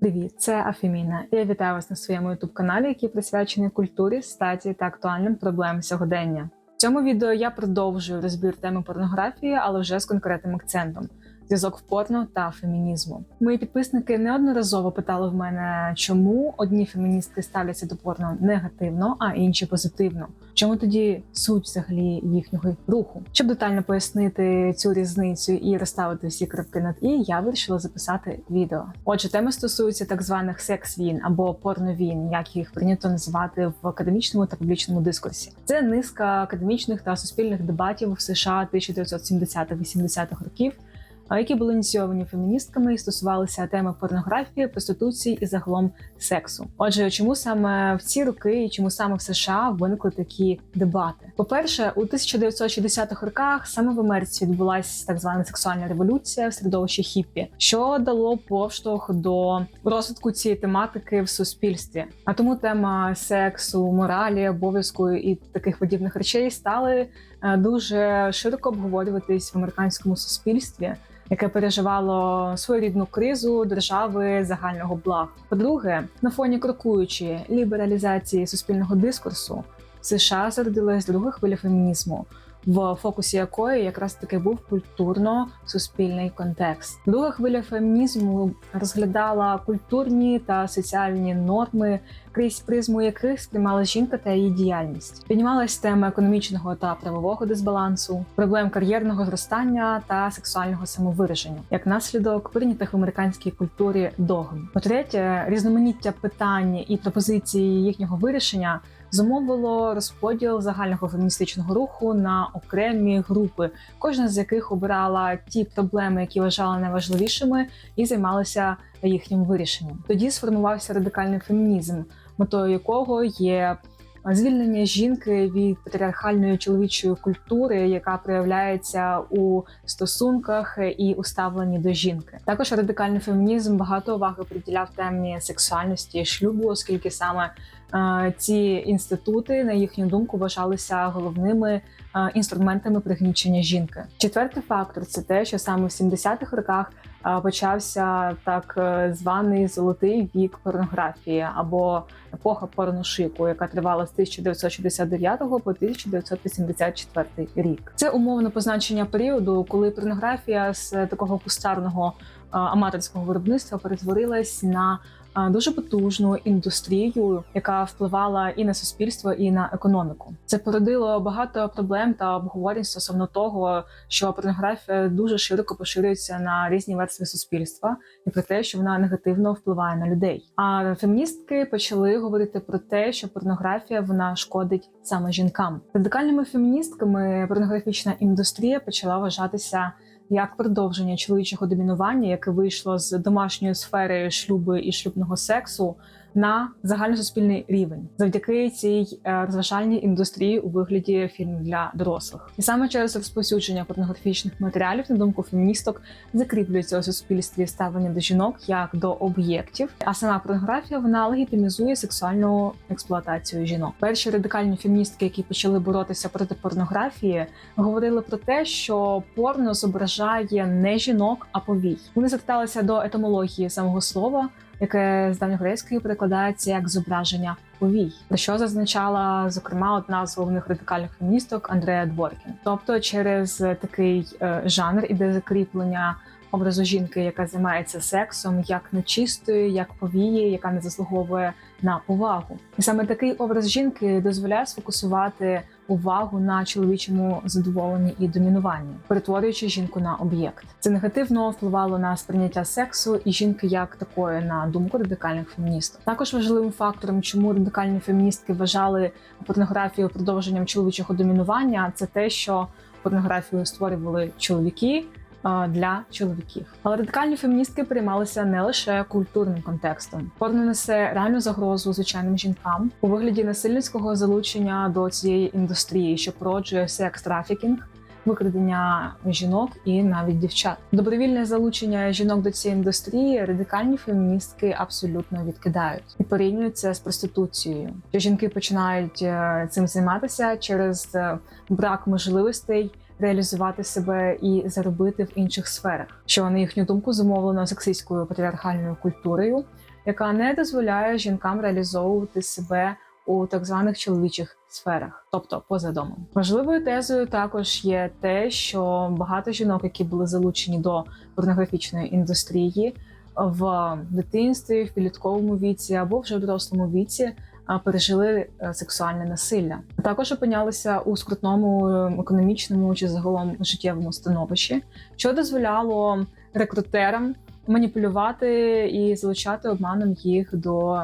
Привіт, це Афеміна. Я вітаю вас на своєму youtube каналі, який присвячений культурі, статі та актуальним проблемам сьогодення. В цьому відео я продовжую розбір теми порнографії, але вже з конкретним акцентом. Зв'язок порно та фемінізму. Мої підписники неодноразово питали в мене, чому одні феміністки ставляться до порно негативно, а інші позитивно. Чому тоді суть взагалі їхнього руху? Щоб детально пояснити цю різницю і розставити всі крапки над і, я вирішила записати відео. Отже, тема стосується так званих секс-він або порновін, як їх прийнято називати в академічному та публічному дискурсі. Це низка академічних та суспільних дебатів в США 1970-80-х років які були ініційовані феміністками і стосувалися теми порнографії, проституції і загалом сексу. Отже, чому саме в ці роки і чому саме в США виникли такі дебати? По перше, у 1960-х роках саме в Америці відбулася так звана сексуальна революція в середовищі хіппі, що дало поштовх до розвитку цієї тематики в суспільстві. А тому тема сексу, моралі, обов'язку і таких подібних речей стали дуже широко обговорюватись в американському суспільстві яке переживало своєрідну кризу держави загального блага. По-друге, на фоні крокуючої лібералізації суспільного дискурсу США зародилась друга хвиля фемінізму. В фокусі якої якраз таки був культурно-суспільний контекст. Друга хвиля фемінізму розглядала культурні та соціальні норми крізь призму яких сприймала жінка та її діяльність. Піднімалась тема економічного та правового дисбалансу, проблем кар'єрного зростання та сексуального самовираження, як наслідок прийнятих в американській культурі догм. По-третє, різноманіття питань і пропозиції їхнього вирішення. Зумовило розподіл загального феміністичного руху на окремі групи, кожна з яких обирала ті проблеми, які вважала найважливішими, і займалася їхнім вирішенням. Тоді сформувався радикальний фемінізм, метою якого є звільнення жінки від патріархальної чоловічої культури, яка проявляється у стосунках і у ставленні до жінки. Також радикальний фемінізм багато уваги приділяв темі сексуальності і шлюбу, оскільки саме е, ці інститути, на їхню думку, вважалися головними е, інструментами пригнічення жінки. Четвертий фактор це те, що саме в 70-х роках почався так е, званий золотий вік порнографії або епоха порношику, яка тривала з 1969 по 1984 рік. Це умовно позначення періоду, коли порнографія з такого кустарного аматорського виробництва перетворилась на дуже потужну індустрію, яка впливала і на суспільство, і на економіку. Це породило багато проблем та обговорень стосовно того, що порнографія дуже широко поширюється на різні верстви суспільства, і про те, що вона негативно впливає на людей. А феміністки почали говорити про те, що порнографія вона шкодить саме жінкам. Радикальними феміністками порнографічна індустрія почала вважатися як продовження чоловічого домінування, яке вийшло з домашньої сфери шлюбу і шлюбного сексу на загальносуспільний рівень завдяки цій е, розважальній індустрії у вигляді фільмів для дорослих, і саме через розповсюдження порнографічних матеріалів, на думку феміністок, закріплюється у суспільстві ставлення до жінок як до об'єктів. А сама порнографія вона легітимізує сексуальну експлуатацію жінок. Перші радикальні феміністки, які почали боротися проти порнографії, говорили про те, що порно зображає не жінок, а повій. Вони зверталися до етимології самого слова яке з давньогрецької перекладається як зображення повій, про що зазначала зокрема одна з головних радикальних феміністок Андрея Дворкін. Тобто, через такий е, жанр іде закріплення. Образу жінки, яка займається сексом, як нечистою, як повіє, яка не заслуговує на увагу, і саме такий образ жінки дозволяє сфокусувати увагу на чоловічому задоволенні і домінуванні, перетворюючи жінку на об'єкт. Це негативно впливало на сприйняття сексу і жінки як такої, на думку радикальних феміністів. Також важливим фактором, чому радикальні феміністки вважали порнографію продовженням чоловічого домінування, це те, що порнографію створювали чоловіки для чоловіків. Але радикальні феміністки приймалися не лише культурним контекстом. Порно несе реальну загрозу звичайним жінкам у вигляді насильницького залучення до цієї індустрії, що породжує секс трафікінг. Викрадення жінок і навіть дівчат, добровільне залучення жінок до цієї індустрії радикальні феміністки абсолютно відкидають і порівнюють це з проституцією. Що жінки починають е, цим займатися через е, брак можливостей реалізувати себе і заробити в інших сферах, що на їхню думку зумовлено сексистською патріархальною культурою, яка не дозволяє жінкам реалізовувати себе у так званих чоловічих сферах, тобто поза домом. Важливою тезою також є те, що багато жінок, які були залучені до порнографічної індустрії в дитинстві, в підлітковому віці або вже в дорослому віці. Пережили е, сексуальне насилля, також опинялися у скрутному е, економічному чи загалом життєвому становищі, що дозволяло рекрутерам маніпулювати і залучати обманом їх до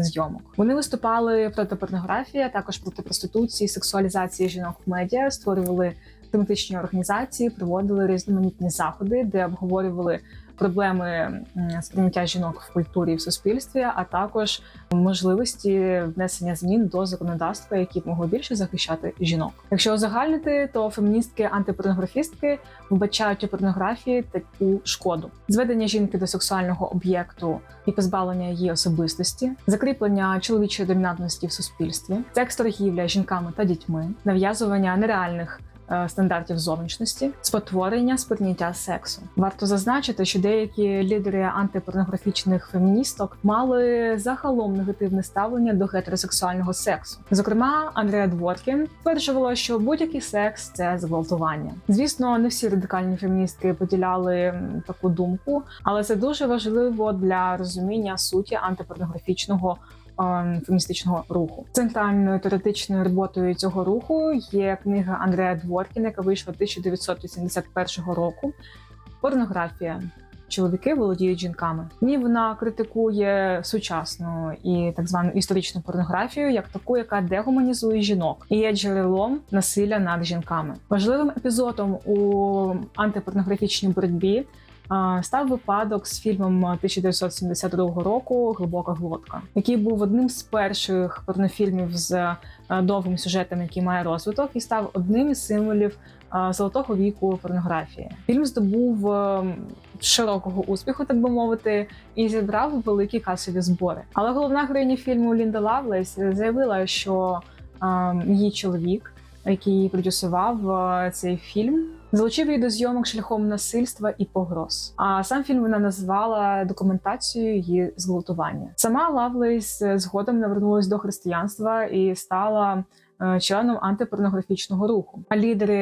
зйомок. Вони виступали проти порнографії, а також проти проституції, сексуалізації жінок в медіа, створювали тематичні організації, проводили різноманітні заходи, де обговорювали проблеми сприйняття жінок в культурі і в суспільстві, а також можливості внесення змін до законодавства, які б могли більше захищати жінок. Якщо узагальнити, то феміністки антипорнографістки вбачають у порнографії таку шкоду: зведення жінки до сексуального об'єкту і позбавлення її особистості, закріплення чоловічої домінантності в суспільстві, секс торгівля жінками та дітьми, нав'язування нереальних. Е, Стандартів зовнішності, спотворення сприйняття сексу. Варто зазначити, що деякі лідери антипорнографічних феміністок мали загалом негативне ставлення до гетеросексуального сексу. Зокрема, Андреа Дворкін стверджувала, що будь-який секс це зґвалтування. Звісно, не всі радикальні феміністки поділяли таку думку, але це дуже важливо для розуміння суті антипорнографічного. Ем, Феміністичного руху центральною теоретичною роботою цього руху є книга Андрея Дворкіна, яка вийшла 1981 року. Порнографія. Чоловіки володіють жінками. Ні, вона критикує сучасну і так звану історичну порнографію як таку, яка дегуманізує жінок і є джерелом насилля над жінками. Важливим епізодом у антипорнографічній боротьбі став випадок з фільмом 1972 року Глибока глотка, який був одним з перших порнофільмів з е, довгим сюжетом, який має розвиток, і став одним із символів е, золотого віку порнографії. Фільм здобув е, широкого успіху, так би мовити, і зібрав великі касові збори. Але головна героїня фільму Лінда Лавлес заявила, що е, її чоловік, який продюсував е, цей фільм. Залучив її до зйомок шляхом насильства і погроз. А сам фільм вона назвала документацією її зґвалтування. Сама Лавлейс е, згодом навернулась до християнства і стала членом антипорнографічного руху. А лідери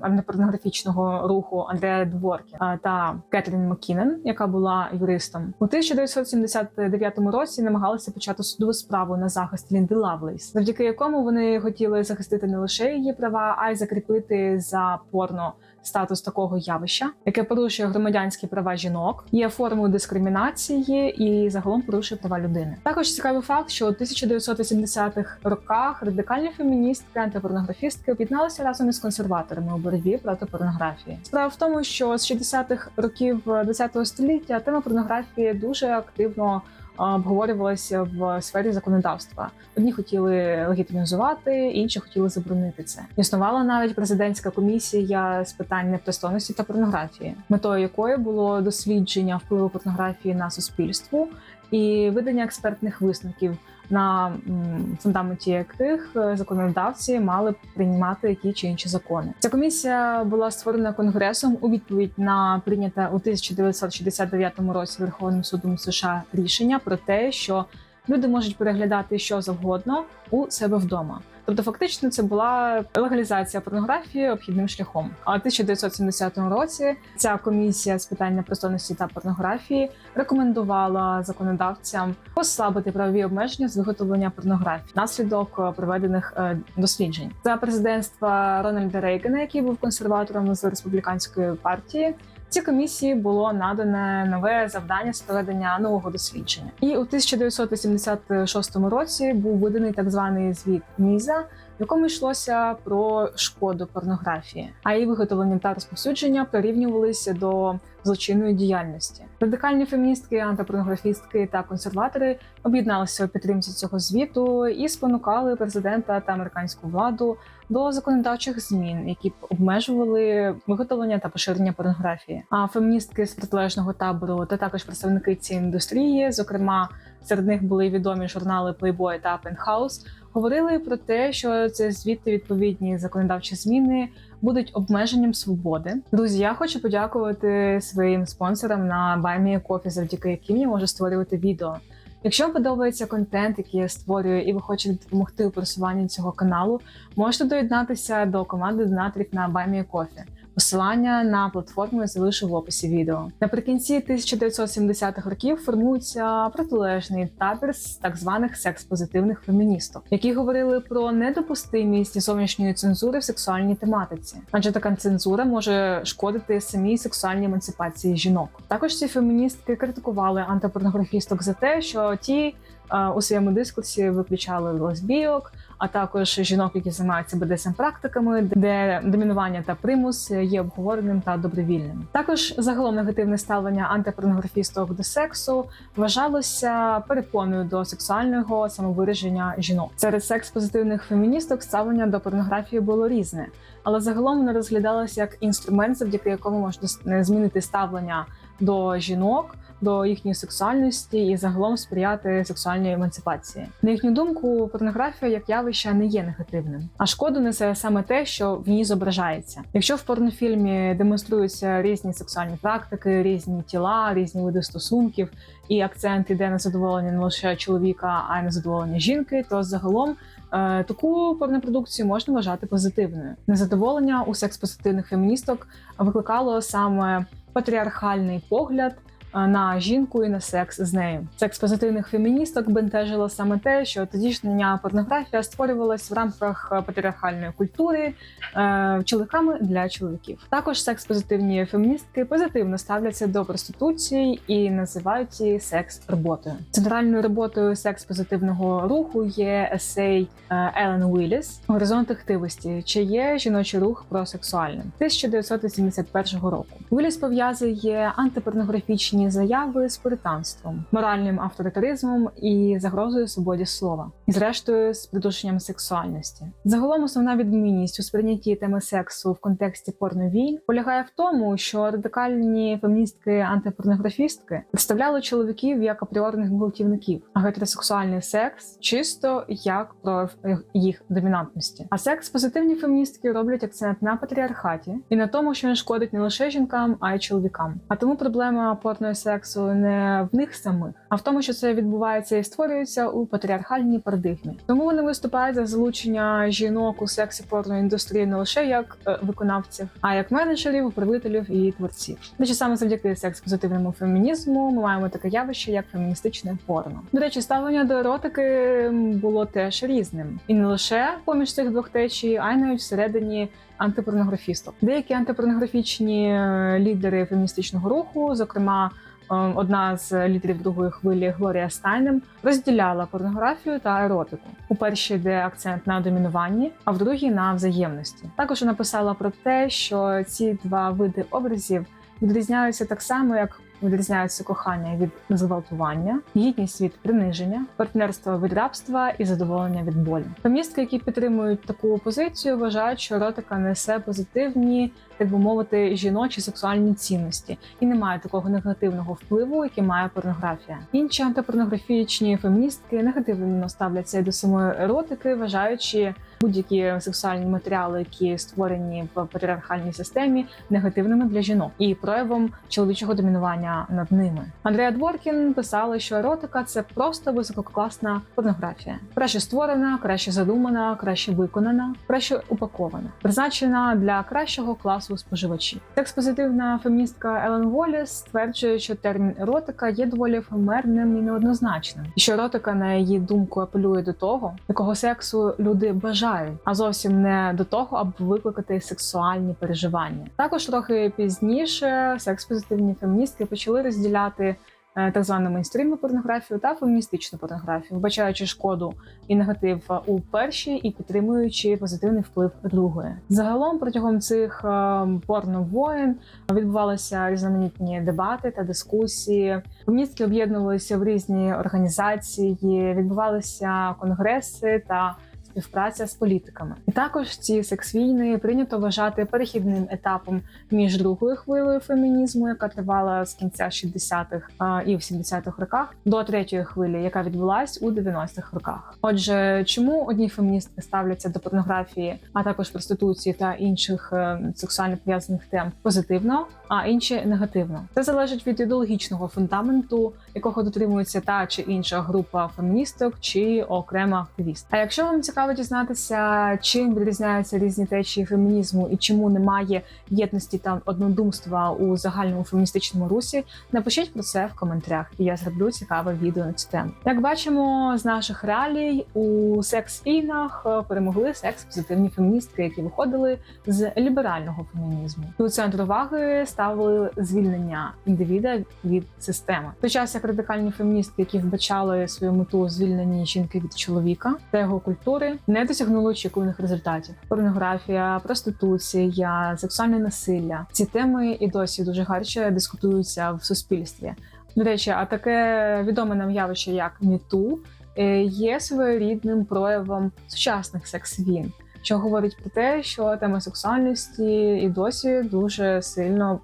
антипорнографічного руху Андреа Дворкі та Кетрін Маккінен, яка була юристом, у 1979 році намагалися почати судову справу на захист Лінди Лавлейс, завдяки якому вони хотіли захистити не лише її права, а й закріпити за порно. Статус такого явища, яке порушує громадянські права жінок, є формою дискримінації і загалом порушує права людини. Також цікавий факт, що у 1980-х роках радикальні феміністки, антипорнографістки об'єдналися разом із консерваторами у боротьбі проти порнографії. Справа в тому, що з 60-х років ХХ століття тема порнографії дуже активно обговорювалася в сфері законодавства. Одні хотіли легітимізувати, інші хотіли заборонити це. Існувала навіть президентська комісія з питань непристойності та порнографії, метою якої було дослідження впливу порнографії на суспільство і видання експертних висновків, на фундаменті яких е, законодавці мали приймати які чи інші закони. Ця комісія була створена конгресом у відповідь на прийняте у 1969 році Верховним судом США рішення про те, що люди можуть переглядати що завгодно у себе вдома. Тобто, фактично, це була легалізація порнографії обхідним шляхом. А у 1970 році ця комісія з питань непристойності та порнографії рекомендувала законодавцям послабити правові обмеження з виготовлення порнографії внаслідок е, проведених е, досліджень. За президентства Рональда Рейгана, який був консерватором з республіканської партії. Цій комісії було надане нове завдання з проведення нового дослідження. І у 1986 році був виданий так званий звіт Міза, в якому йшлося про шкоду порнографії, а її виготовлення та розповсюдження прирівнювалися до злочинної діяльності. Радикальні феміністки, антипорнографістки та консерватори об'єдналися у підтримці цього звіту і спонукали президента та американську владу до законодавчих змін, які б обмежували виготовлення та поширення порнографії. А феміністки з протилежного табору та також представники цієї індустрії, зокрема серед них були відомі журнали Playboy та Penthouse, говорили про те, що це звідти відповідні законодавчі зміни будуть обмеженням свободи. Друзі, я хочу подякувати своїм спонсорам на BuyMeACoffee, завдяки яким я можу створювати відео. Якщо вам подобається контент, який я створюю, і ви хочете допомогти у просуванні цього каналу, можете доєднатися до команди донаторів на BuyMeACoffee. Посилання на платформу я залишу в описі відео. Наприкінці 1970-х років формується протилежний табір з так званих секс-позитивних феміністок, які говорили про недопустимість зовнішньої цензури в сексуальній тематиці, адже така цензура може шкодити самій сексуальній емансипації жінок. Також ці феміністки критикували антипорнографісток за те, що ті у своєму дискурсі виключали лесбійок, а також жінок, які займаються БДСМ практиками, де домінування та примус є обговореним та добровільним. Також загалом негативне ставлення антипорнографісток до сексу вважалося перепоною до сексуального самовираження жінок. Серед секс-позитивних феміністок ставлення до порнографії було різне, але загалом воно розглядалося як інструмент, завдяки якому можна змінити ставлення до жінок до їхньої сексуальності і загалом сприяти сексуальній емансипації. На їхню думку, порнографія як явище не є негативним, а шкоду несе саме те, що в ній зображається. Якщо в порнофільмі демонструються різні сексуальні практики, різні тіла, різні види стосунків, і акцент іде на задоволення не лише чоловіка, а й на задоволення жінки, то загалом е, таку порнопродукцію можна вважати позитивною. Незадоволення у секс-позитивних феміністок викликало саме патріархальний погляд на жінку і на секс з нею. Секс позитивних феміністок бентежило саме те, що тодішня порнографія створювалась в рамках патріархальної культури е, чоловіками для чоловіків. Також секс позитивні феміністки позитивно ставляться до проституції і називають її секс роботою. Центральною роботою секс позитивного руху є есей е, Елен Уіліс Горизонт активності, чи є жіночий рух про сексуальним 1981 року. Уіліс пов'язує антипорнографічні їхні заяви з пуританством, моральним авторитаризмом і загрозою свободі слова, і зрештою з придушенням сексуальності. Загалом основна відмінність у сприйнятті теми сексу в контексті порновійн полягає в тому, що радикальні феміністки антипорнографістки представляли чоловіків як апріорних гвалтівників, а гетеросексуальний секс чисто як про їх домінантності. А секс позитивні феміністки роблять акцент на патріархаті і на тому, що він шкодить не лише жінкам, а й чоловікам. А тому проблема порно сексу не в них самих, а в тому, що це відбувається і створюється у патріархальній парадигмі. Тому вони виступають за залучення жінок у сексі порної індустрії не лише як е, виконавців, а як менеджерів, управителів і творців. До саме завдяки секс-позитивному фемінізму ми маємо таке явище, як феміністичне порно. До речі, ставлення до еротики було теж різним, і не лише поміж цих двох течій, а й навіть всередині антипорнографісток. Деякі антипорнографічні е, лідери феміністичного руху, зокрема. Е, одна з лідерів другої хвилі Глорія Стайнем розділяла порнографію та еротику. У першій йде акцент на домінуванні, а в другій на взаємності. Також вона писала про те, що ці два види образів відрізняються так само, як відрізняються кохання від зґвалтування, гідність від приниження, партнерство від рабства і задоволення від болі. Феміністки, які підтримують таку позицію, вважають, що еротика несе позитивні так би мовити, жіночі сексуальні цінності і немає такого негативного впливу, який має порнографія. Інші антипорнографічні феміністки негативно ставляться до самої еротики, вважаючи будь-які сексуальні матеріали, які створені в патріархальній системі, негативними для жінок і проявом чоловічого домінування над ними. Андреа Дворкін писала, що еротика це просто висококласна порнографія, краще створена, краще задумана, краще виконана, краще упакована, призначена для кращого класу споживачів. Секс-позитивна феміністка Елен Воліс стверджує, що термін еротика є доволі ефемерним і неоднозначним, і що еротика, на її думку, апелює до того, якого сексу люди бажають, а зовсім не до того, аби викликати сексуальні переживання. Також трохи пізніше секс-позитивні феміністки почали розділяти Е, так звану мейнстрімну порнографію та феміністичну порнографію, вбачаючи шкоду і негатив у першій і підтримуючи позитивний вплив другої. Загалом протягом цих е, порновоєн відбувалися різноманітні дебати та дискусії. Феміністки об'єднувалися в різні організації, відбувалися конгреси та співпраця з політиками. І також ці секс-війни прийнято вважати перехідним етапом між другою хвилею фемінізму, яка тривала з кінця 60-х а, і в 70-х роках, до третьої хвилі, яка відбулась у 90-х роках. Отже, чому одні феміністки ставляться до порнографії, а також проституції та інших е, сексуально пов'язаних тем позитивно, а інші негативно? Це залежить від ідеологічного фундаменту, якого дотримується та чи інша група феміністок чи окрема активіст. А якщо вам цікаво дізнатися, чим відрізняються різні течії фемінізму і чому немає єдності та однодумства у загальному феміністичному русі, напишіть про це в коментарях, і я зроблю цікаве відео на цю тему. Як бачимо з наших реалій, у секс-війнах е, перемогли секс-позитивні феміністки, які виходили з ліберального фемінізму. У центр уваги ставили звільнення індивіда від системи. В той час як радикальні феміністки, які вбачали свою мету у звільненні жінки від чоловіка та його культури, не досягнули очікуваних результатів. Порнографія, проституція, сексуальне насилля ці теми і досі дуже гаряче дискутуються в суспільстві. До речі, а таке відоме нам явище, як міту, е, є своєрідним проявом сучасних секс-він, що говорить про те, що тема сексуальності і досі дуже сильно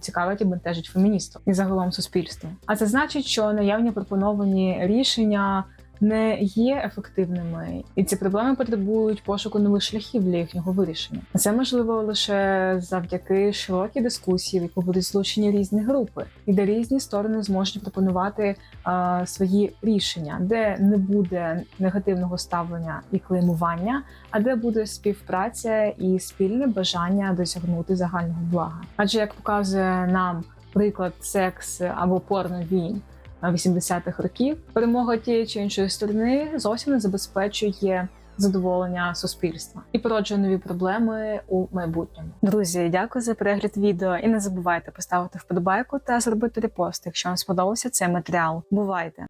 цікавить і бентежить феміністів і загалом суспільство. А це значить, що наявні пропоновані рішення не є ефективними, і ці проблеми потребують пошуку нових шляхів для їхнього вирішення. Це можливо лише завдяки широкій дискусії, в яку будуть злучені різні групи, і де різні сторони зможуть пропонувати е, свої рішення, де не буде негативного ставлення і клеймування, а де буде співпраця і спільне бажання досягнути загального блага. Адже як показує нам приклад секс або порно війн 80-х років, перемога тієї чи іншої сторони зовсім не забезпечує задоволення суспільства і породжує нові проблеми у майбутньому. Друзі, дякую за перегляд відео і не забувайте поставити вподобайку та зробити репост, якщо вам сподобався цей матеріал. Бувайте!